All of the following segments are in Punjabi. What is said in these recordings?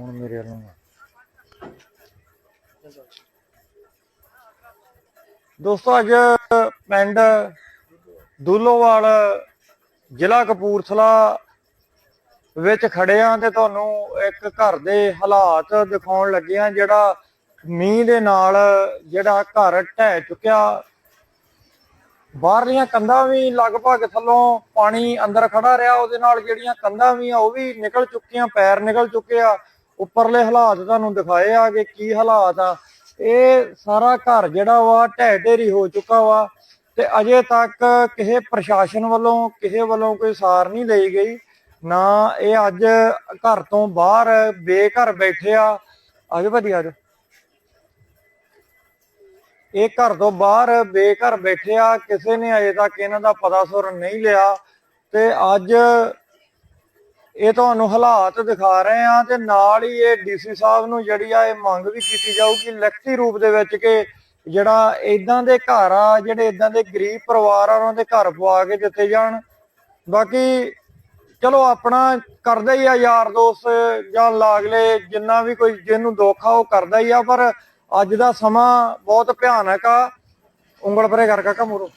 ਹੁਣ ਮੇਰੇ ਵੱਲੋਂ ਆ। ਦੋਸਤੋ, ਅੱਜ ਪਿੰਡ ਦੂਲੋਵਾਲ ਜ਼ਿਲ੍ਹਾ ਕਪੂਰਥਲਾ ਵਿੱਚ ਖੜੇ ਆ ਤੇ ਤੁਹਾਨੂੰ ਇੱਕ ਘਰ ਦੇ ਹਾਲਾਤ ਦਿਖਾਉਣ ਲੱਗੇ ਆ, ਜਿਹੜਾ ਮੀਂਹ ਦੇ ਨਾਲ ਜਿਹੜਾ ਘਰ ਢਹਿ ਚੁੱਕਿਆ ਬਾਹਰਲੀਆਂ ਕੰਧਾਂ ਵੀ ਲਗਭਗ ਥੱਲੋਂ ਪਾਣੀ ਅੰਦਰ ਖੜਾ ਰਿਹਾ, ਉਹਦੇ ਨਾਲ ਜਿਹੜੀਆਂ ਕੰਧਾਂ ਵੀ ਆ, ਉਹ ਵੀ ਨਿਕਲ ਚੁੱਕੀਆਂ, ਪੈਰ ਨਿਕਲ ਚੁੱਕੇ ਆ ਉੱਪਰਲੇ ਹਾਲਾਤ ਤੁਹਾਨੂੰ ਦਿਖਾਏ ਆ ਕਿ ਕੀ ਹਾਲਾਤ ਆ। ਇਹ ਸਾਰਾ ਘਰ ਜਿਹੜਾ ਵਾ ਢਹਿ ਢੇਰੀ ਹੋ ਚੁੱਕਾ ਵਾ ਤੇ ਅਜੇ ਤੱਕ ਕਿਸੇ ਪ੍ਰਸ਼ਾਸਨ ਵੱਲੋਂ ਕਿਸੇ ਵੱਲੋਂ ਕੋਈ ਸਾਰ ਨਹੀਂ ਲਈ ਗਈ। ਨਾ ਇਹ ਅੱਜ ਘਰ ਤੋਂ ਬਾਹਰ ਬੇਘਰ ਬੈਠੇ ਆ। ਆਜੋ ਵਧੀਆ ਆਜੋ ਇਹ ਘਰ ਤੋਂ ਬਾਹਰ ਬੇਘਰ ਬੈਠੇ ਆ। ਕਿਸੇ ਨੇ ਅਜੇ ਤੱਕ ਇਹਨਾਂ ਦਾ ਪਤਾ ਸੁਰ ਨਹੀਂ ਲਿਆ। ਤੇ ਅੱਜ ਇਹ ਤੁਹਾਨੂੰ ਹਾਲਾਤ ਦਿਖਾ ਰਹੇ ਆ ਤੇ ਨਾਲ ਹੀ ਇਹ ਡੀਸੀ ਸਾਹਿਬ ਨੂੰ ਜਿਹੜੀ ਆ ਇਹ ਮੰਗ ਵੀ ਕੀਤੀ ਜਾਊਗੀ ਲਿਖਤੀ ਰੂਪ ਦੇ ਵਿੱਚ ਕਿ ਜਿਹੜਾ ਇਦਾਂ ਦੇ ਘਰ ਆ, ਜਿਹੜੇ ਇਦਾਂ ਦੇ ਗਰੀਬ ਪਰਿਵਾਰ ਆ, ਉਹਨਾਂ ਦੇ ਘਰ ਪਵਾ ਕੇ ਦਿੱਤੇ ਜਾਣ। ਬਾਕੀ ਚਲੋ ਆਪਣਾ ਕਰਦਾ ਹੀ ਆ ਯਾਰ ਦੋਸਤ ਜਾਂ ਲਾਗਲੇ ਜਿੰਨਾ ਵੀ ਕੋਈ ਜਿਹਨੂੰ ਦੁੱਖ ਆ ਉਹ ਕਰਦਾ ਹੀ ਆ, ਪਰ ਅੱਜ ਦਾ ਸਮਾਂ ਬਹੁਤ ਭਿਆਨਕ ਆ। ਉਂਗਲ ਪਰੇ ਕਰ ਕਾਕਾ ਮੂਰੋ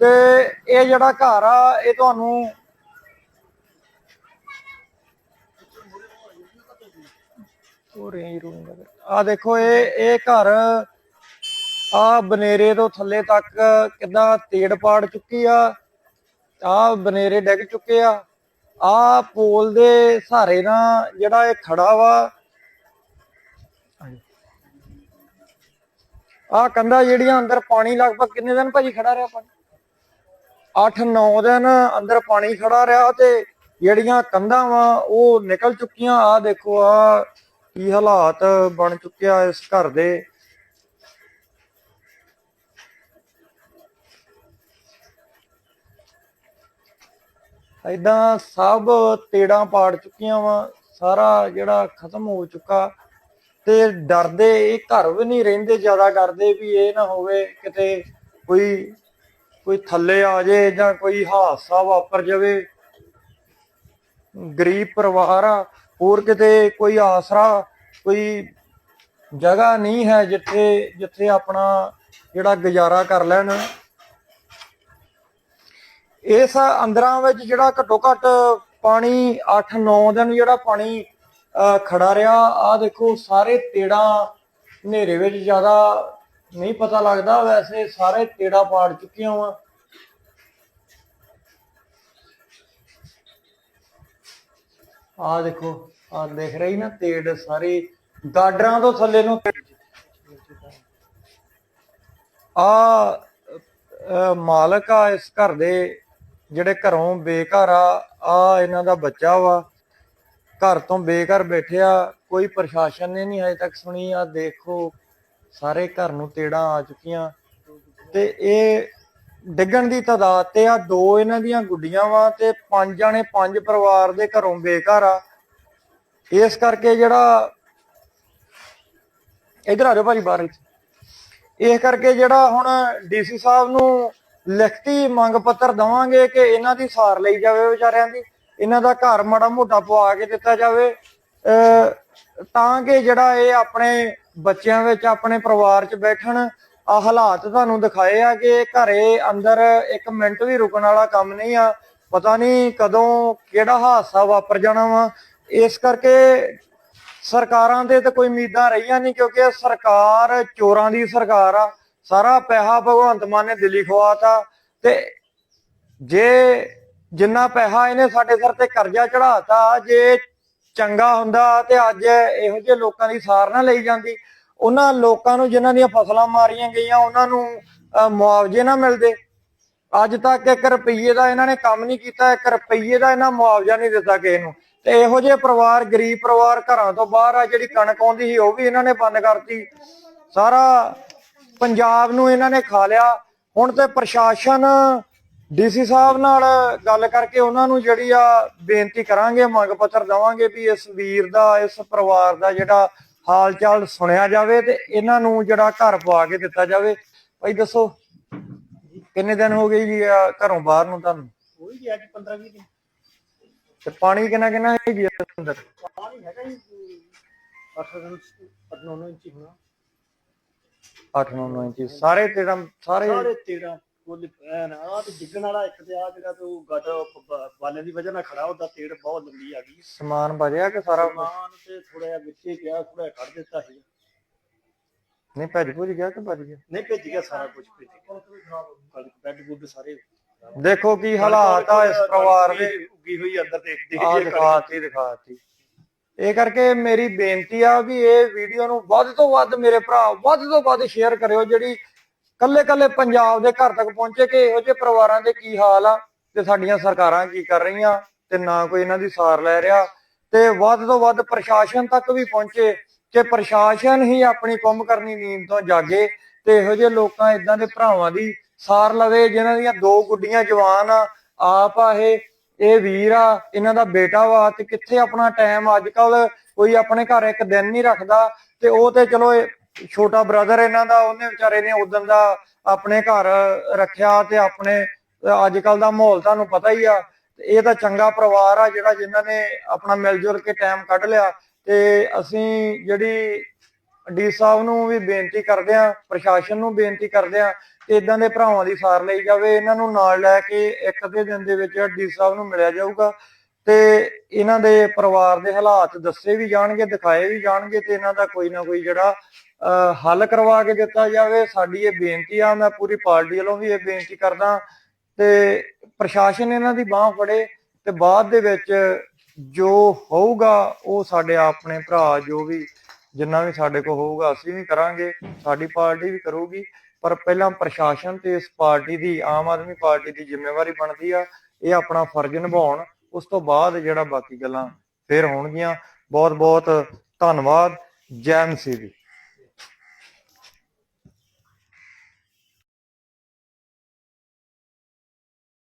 ਤੇ ਇਹ ਜਿਹੜਾ ਘਰ ਆ, ਇਹ ਤੁਹਾਨੂੰ ਉਹ ਰੇਂਜ ਰੂਮ ਆ ਦੇਖੋ ਇਹ ਇਹ ਘਰ ਆ ਬਨੇਰੇ ਤੋਂ ਥੱਲੇ ਤੱਕ ਕਿੱਦਾਂ ਤੇੜ ਪਾੜ ਚੁੱਕੀ ਆ ਆ ਬਨੇਰੇ ਡਿੱਗ ਚੁੱਕੇ ਆ ਆ ਪੋਲ ਦੇ ਸਹਾਰੇ ਨਾਲ ਜਿਹੜਾ ਇਹ ਖੜਾ ਵਾ ਆ ਕੰਧਾ ਜਿਹੜੀਆਂ ਅੰਦਰ ਪਾਣੀ ਲਗਭਗ ਕਿੰਨੇ ਦਿਨ ਭਾਜੀ ਖੜਾ ਰਿਹਾ ਪਾਣੀ? 8-9 ਦਿਨ ਅੰਦਰ ਪਾਣੀ ਖੜਾ ਰਿਹਾ ਤੇ ਜਿਹੜੀਆਂ ਕੰਧਾਂ ਵਾ ਉਹ ਨਿਕਲ ਚੁੱਕੀਆਂ। ਆ ਦੇਖੋ ਆ ਕੀ ਹਾਲਾਤ ਬਣ ਚੁੱਕਿਆ ਇਸ ਘਰ ਦੇ? ਏਦਾਂ ਸਭ ਤੇੜਾਂ ਪਾੜ ਚੁੱਕੀਆਂ ਵਾ, ਸਾਰਾ ਜਿਹੜਾ ਖਤਮ ਹੋ ਚੁੱਕਾ ਤੇ ਡਰਦੇ, ਇਹ ਘਰ ਵੀ ਨਹੀਂ ਰਹਿੰਦੇ ਜ਼ਿਆਦਾ ਡਰਦੇ ਵੀ ਇਹ ਨਾ ਹੋਵੇ ਕਿਤੇ ਕੋਈ ਕੋਈ ਥੱਲੇ ਆ ਜਾਏ ਜਾਂ ਕੋਈ ਹਾਦਸਾ ਵਾਪਰ ਜਾਵੇ। ਗਰੀਬ ਪਰਿਵਾਰ ਆ ਹੋਰ ਕਿਤੇ ਕੋਈ ਆਸਰਾ, ਕੋਈ ਜਗ੍ਹਾ ਨਹੀਂ ਹੈ ਜਿੱਥੇ ਜਿੱਥੇ ਆਪਣਾ ਜਿਹੜਾ ਗੁਜ਼ਾਰਾ ਕਰ ਲੈਣ। ਇਸ ਅੰਦਰਾਂ ਵਿੱਚ ਜਿਹੜਾ ਘੱਟੋ ਘੱਟ ਪਾਣੀ 8-9 ਦਿਨ ਜਿਹੜਾ ਪਾਣੀ ਖੜਾ ਰਿਹਾ ਆ ਦੇਖੋ ਸਾਰੇ ਤੇੜਾਂ ਹਨੇਰੇ ਵਿੱਚ ਜ਼ਿਆਦਾ ਨਹੀਂ ਪਤਾ ਲੱਗਦਾ। ਵੈਸੇ ਸਾਰੇ ਤੇੜਾ ਪਾੜ ਚੁੱਕੀਆਂ ਵਾ। ਆ ਦੇਖੋ। ਆ ਦੇਖ ਰਹੀ ਨਾ ਤੇੜ ਸਾਰੀ, ਗਾਡਰਾਂ ਤੋਂ ਥੱਲੇ ਨੂੰ ਆ ਮਾਲਕ ਆ ਇਸ ਘਰ ਦੇ, ਜਿਹੜੇ ਘਰੋਂ ਬੇਘਰ ਆ ਆ ਇਹਨਾਂ ਦਾ ਬੱਚਾ ਵਾ। ਘਰ ਤੋਂ ਬੇਘਰ ਬੈਠਿਆ ਕੋਈ ਪ੍ਰਸ਼ਾਸਨ ਨੇ ਨਹੀਂ ਹਜੇ ਤੱਕ ਸੁਣੀ। ਆ ਦੇਖੋ, ਸਾਰੇ ਘਰ ਨੂੰ ਤੇੜਾਂ ਆ ਚੁੱਕੀਆਂ। ਤੇ ਇਹ ਡਿੱਗਣ ਦੀ ਤਾਦਾਦ ਤੇ ਆ, ਦੋ ਇਹਨਾਂ ਦੀਆਂ ਗੁੱਡੀਆਂ ਵਾ ਤੇ ਪੰਜ ਜਾਣੇ, ਪੰਜ ਪਰਿਵਾਰ ਦੇ ਘਰੋਂ ਬੇਘਰ ਆ। ਇਸ ਕਰਕੇ ਜਿਹੜਾ ਇਧਰ ਆ ਜਾਓ ਭਾਜੀ ਬਾਹਰ ਇਸ ਕਰਕੇ ਜਿਹੜਾ ਹੁਣ ਡੀਸੀ ਸਾਹਿਬ ਨੂੰ ਲਿਖਤੀ ਮੰਗ ਪੱਤਰ ਦਵਾਂਗੇ ਕਿ ਇਹਨਾਂ ਦੀ ਸਾਰ ਲਈ ਜਾਵੇ ਵਿਚਾਰਿਆਂ ਦੀ, ਇਹਨਾਂ ਦਾ ਘਰ ਮਾੜਾ ਮੋਟਾ ਪਵਾ ਕੇ ਦਿੱਤਾ ਜਾਵੇ, ਅਹ, ਤਾਂ ਕਿ ਜਿਹੜਾ ਇਹ ਆਪਣੇ ਬੱਚਿਆਂ ਵਿੱਚ, ਆਪਣੇ ਪਰਿਵਾਰ 'ਚ ਬੈਠਣ ਆ ਹਾਲਾਤ ਤੁਹਾਨੂੰ ਦਿਖਾਏ ਆ ਕਿ ਘਰੇ ਅੰਦਰ ਇੱਕ ਮਿੰਟ ਵੀ ਰੁਕਣ ਵਾਲਾ ਕੰਮ ਨਹੀਂ ਆ। ਪਤਾ ਨਹੀਂ ਕਦੋਂ ਕਿਹੜਾ ਹਾਦਸਾ ਵਾਪਰ ਜਾਣਾ ਵਾ। ਇਸ ਕਰਕੇ ਸਰਕਾਰਾਂ ਦੇ ਤਾਂ ਕੋਈ ਉਮੀਦਾਂ ਰਹੀਆਂ ਨਹੀਂ, ਕਿਉਂਕਿ ਸਰਕਾਰ ਚੋਰਾਂ ਦੀ ਸਰਕਾਰ ਆ। ਸਾਰਾ ਪੈਸਾ ਭਗਵੰਤ ਮਾਨ ਨੇ ਦਿੱਲੀ ਖਵਾਤਾ ਤੇ ਜੇ ਜਿੰਨਾ ਪੈਸਾ ਇਹਨੇ ਸਾਡੇ ਸਿਰ ਤੇ ਕਰਜ਼ਾ ਚੜਾਤਾ ਜੇ ਚੰਗਾ ਹੁੰਦਾ ਤੇ ਅੱਜ ਇਹੋ ਜਿਹੇ ਲੋਕਾਂ ਦੀ ਸਾਰ ਨਾ ਲਈ ਜਾਂਦੀ। ਉਹਨਾਂ ਲੋਕਾਂ ਨੂੰ ਜਿਨ੍ਹਾਂ ਦੀਆਂ ਫਸਲਾਂ ਮਾਰੀਆਂ ਗਈਆਂ, ਉਹਨਾਂ ਨੂੰ ਮੁਆਵਜ਼ੇ ਨਾ ਮਿਲਦੇ। ਅੱਜ ਤੱਕ 1 ਰੁਪਈਏ ਦਾ ਇਹਨਾਂ ਨੇ ਕੰਮ ਨਹੀਂ ਕੀਤਾ 1 ਰੁਪਈਏ ਦਾ ਇਹਨਾਂ ਮੁਆਵਜ਼ਾ ਨਹੀਂ ਦਿੱਤਾ ਕਿਸੇ ਨੂੰ। ਤੇ ਇਹੋ ਜਿਹੇ ਪਰਿਵਾਰ, ਗਰੀਬ ਪਰਿਵਾਰ ਘਰਾਂ ਤੋਂ ਬਾਹਰ ਆ, ਜਿਹੜੀ ਕਣਕ ਆਉਂਦੀ ਸੀ, ਉਹ ਵੀ ਇਹਨਾਂ ਨੇ ਬੰਦ ਕਰਤੀ। ਸਾਰਾ ਪੰਜਾਬ ਨੂੰ ਇਹਨਾਂ ਨੇ ਖਾ ਲਿਆ। ਹੁਣ ਤੇ ਪ੍ਰਸ਼ਾਸਨ ਡੀਸੀ ਸਾਹਿਬ ਨਾਲ ਗੱਲ ਕਰਕੇ ਉਹਨਾਂ ਨੂੰ ਜਿਹੜੀ ਆ ਬੇਨਤੀ ਕਰਾਂਗੇ, ਮੰਗ ਪੱਤਰ ਦਵਾਂਗੇ ਵੀ ਇਸ ਵੀਰ ਦਾ, ਇਸ ਪਰਿਵਾਰ ਦਾ ਜਿਹੜਾ ਹਾਲ ਚਾਲ ਸੁਣਿਆ ਜਾਵੇ ਤੇ ਇਹਨਾਂ ਨੂੰ ਜਿਹੜਾ ਘਰ ਪਵਾ ਕੇ ਦਿੱਤਾ ਜਾਵੇ। ਭਾਈ ਦੱਸੋ, ਕਿੰਨੇ ਦਿਨ ਹੋ ਗਏ ਜੀ ਆ ਘਰੋਂ ਬਾਹਰ ਨੂੰ ਤੁਹਾਨੂੰ? ਹੋਈ ਗਿਆ ਅੱਜ 15 20 ਦਿਨ। ਤੇ ਪਾਣੀ ਕਿੰਨਾ ਕਿੰਨਾ ਹੈ ਜੀ ਅੰਦਰ? ਪਾਣੀ ਹੈਗਾ ਜੀ 8 9 ਇੰਚੀ ਹੋਣਾ। 8 9 9 ਇੰਚ ਸਾਰੇ ਤੇਰਾ ਸਾਰੇ ਸਾਰੇ 13 ਕੁੱਲ ਐਨ ਆ ਤੇ ਡਿੱਗਣ ਵਾਲਾ ਇੱਕ ਤੇ ਆ ਜਿਹੜਾ ਤੂੰ ਗੱਡ ਬਾਲੇ ਦੀ ਵਜ੍ਹਾ ਨਾਲ ਖੜਾ ਉਹਦਾ ਤੇੜ ਬਹੁਤ ਲੰਬੀ ਆ ਗਈ। ਸਮਾਨ ਬਜਿਆ ਕਿ ਸਾਰਾ ਸਮਾਨ ਤੇ ਥੋੜਾ ਜਿਹਾ ਵਿੱਚੇ ਗਿਆ ਥੋੜਾ ਕੱਢ ਦਿੱਤਾ ਸੀ। ਨਹੀਂ ਭੱਜ ਭੁੱਜ ਗਿਆ ਕਿ ਭੱਜ ਗਿਆ? ਨਹੀਂ ਭੇਜ ਗਿਆ ਸਾਰਾ ਕੁਝ ਭੇਜ ਗਿਆ। ਬੈੱਡ ਬੁੱਡ ਸਾਰੇ ਦੇਖੋ ਕੀ ਹਾਲਾਤ ਆ ਇਸ ਪਰਿਵਾਰ ਦੇ ਉੱਗੀ ਹੋਈ ਅੰਦਰ ਦੇਖਦੇ ਆ। ਦਿਖਾਤੀ ਦਿਖਾਤੀ ਇਹ ਕਰਕੇ ਮੇਰੀ ਬੇਨਤੀ ਆ ਵੀ ਇਹ ਵੀਡੀਓ ਨੂੰ ਵੱਧ ਤੋਂ ਵੱਧ ਮੇਰੇ ਭਰਾ ਵੱਧ ਤੋਂ ਵੱਧ ਸ਼ੇਅਰ ਕਰਿਓ ਜਿਹੜੀ ਕੱਲੇ ਕੱਲੇ ਪੰਜਾਬ ਦੇ ਘਰ ਤੱਕ ਪਹੁੰਚੇ ਕਿ ਇਹੋ ਜਿਹੇ ਪਰਿਵਾਰਾਂ ਦੇ ਕੀ ਹਾਲ ਆ ਤੇ ਸਾਡੀਆਂ ਸਰਕਾਰਾਂ ਕੀ ਕਰ ਰਹੀਆਂ ਤੇ ਨਾ ਕੋਈ ਇਹਨਾਂ ਦੀ ਸਾਰ ਲੈ ਰਿਹਾ ਤੇ ਵੱਧ ਤੋਂ ਵੱਧ ਪ੍ਰਸ਼ਾਸਨ ਤੱਕ ਵੀ ਪਹੁੰਚੇ ਕਿ ਪ੍ਰਸ਼ਾਸਨ ਹੀ ਆਪਣੀ ਕੰਮ ਕਰਨੀ ਨੀਂਦ ਤੋਂ ਜਾਗੇ ਤੇ ਇਹੋ ਜਿਹੇ ਲੋਕਾਂ ਇਦਾਂ ਦੇ ਭਰਾਵਾਂ ਦੀ ਸਾਰ ਲਵੇ ਜਿਨ੍ਹਾਂ ਦੀਆਂ ਦੋ ਗੁੱਡੀਆਂ ਜਵਾਨ ਆ, ਆਪ ਆ ਇਹ ਇਹ ਵੀਰ ਆ, ਇਹਨਾਂ ਦਾ ਬੇਟਾ ਵਾ ਤੇ ਕਿੱਥੇ ਆਪਣਾ ਟਾਈਮ ਅੱਜ ਕੱਲ ਕੋਈ ਆਪਣੇ ਘਰ ਇੱਕ ਦਿਨ ਨਹੀਂ ਰੱਖਦਾ ਤੇ ਉਹ ਤੇ ਚਲੋ ਛੋਟਾ ਬ੍ਰਦਰ ਇਹਨਾਂ ਦਾ, ਉਹਨੇ ਵਿਚਾਰੇ ਨੇ ਉਦੋਂ ਦਾ ਆਪਣੇ ਘਰ ਰੱਖਿਆ ਤੇ ਆਪਣੇ ਅੱਜ ਕੱਲ ਦਾ ਮਾਹੌਲ ਤੁਹਾਨੂੰ ਪਤਾ ਹੀ ਆ। ਤੇ ਇਹ ਤਾਂ ਚੰਗਾ ਪਰਿਵਾਰ ਆ ਜਿਹੜਾ ਜਿਨ੍ਹਾਂ ਨੇ ਆਪਣਾ ਮਿਲ ਜੁਲ ਕੇ ਟਾਈਮ ਕੱਢ ਲਿਆ ਤੇ ਅਸੀਂ ਜਿਹੜੀ ਡੀ ਸਾਹਿਬ ਨੂੰ ਵੀ ਬੇਨਤੀ ਕਰਦੇ ਆ, ਪ੍ਰਸ਼ਾਸਨ ਨੂੰ ਬੇਨਤੀ ਕਰਦੇ ਆ ਇਦਾਂ ਦੇ ਭਰਾਵਾਂ ਦੀ ਸਾਰ ਲਈ ਜਾਵੇ, ਇਹਨਾਂ ਨੂੰ ਨਾਲ ਲੈ ਕੇ ਇੱਕ ਅੱਧੇ ਦਿਨ ਦੇ ਵਿੱਚ ਡੀ ਸਾਹਿਬ ਨੂੰ ਮਿਲਿਆ ਜਾਊਗਾ ਤੇ ਇਹਨਾਂ ਦੇ ਪਰਿਵਾਰ ਦੇ ਹਾਲਾਤ ਦੱਸੇ ਵੀ ਜਾਣਗੇ, ਦਿਖਾਏ ਵੀ ਜਾਣਗੇ ਤੇ ਇਹਨਾਂ ਦਾ ਕੋਈ ਨਾ ਕੋਈ ਜਿਹੜਾ ਹੱਲ ਕਰਵਾ ਕੇ ਦਿੱਤਾ ਜਾਵੇ। ਸਾਡੀ ਇਹ ਬੇਨਤੀ ਆ, ਮੈਂ ਪੂਰੀ ਪਾਰਟੀ ਵੱਲੋਂ ਵੀ ਇਹ ਬੇਨਤੀ ਕਰਦਾ ਤੇ ਪ੍ਰਸ਼ਾਸਨ ਇਹਨਾਂ ਦੀ ਬਾਹ ਫੜੇ ਤੇ ਬਾਅਦ ਦੇ ਵਿੱਚ ਜੋ ਹੋਊਗਾ, ਉਹ ਸਾਡੇ ਆਪਣੇ ਭਰਾ ਜੋ ਵੀ ਜਿੰਨਾ ਵੀ ਸਾਡੇ ਕੋਲ ਹੋਊਗਾ, ਅਸੀਂ ਵੀ ਕਰਾਂਗੇ, ਸਾਡੀ ਪਾਰਟੀ ਵੀ ਕਰੂਗੀ। ਪਰ ਪਹਿਲਾਂ ਪ੍ਰਸ਼ਾਸਨ ਤੇ ਇਸ ਪਾਰਟੀ ਦੀ, ਆਮ ਆਦਮੀ ਪਾਰਟੀ ਦੀ ਜ਼ਿੰਮੇਵਾਰੀ ਬਣਦੀ ਆ, ਇਹ ਆਪਣਾ ਫਰਜ਼ ਨਿਭਾਉਣ, ਉਸ ਤੋਂ ਬਾਅਦ ਜਿਹੜਾ ਬਾਕੀ ਗੱਲਾਂ ਫੇਰ ਹੋਣਗੀਆਂ। ਬਹੁਤ ਬਹੁਤ ਧੰਨਵਾਦ, ਜੈ ਮਸੀਹ ਦੀ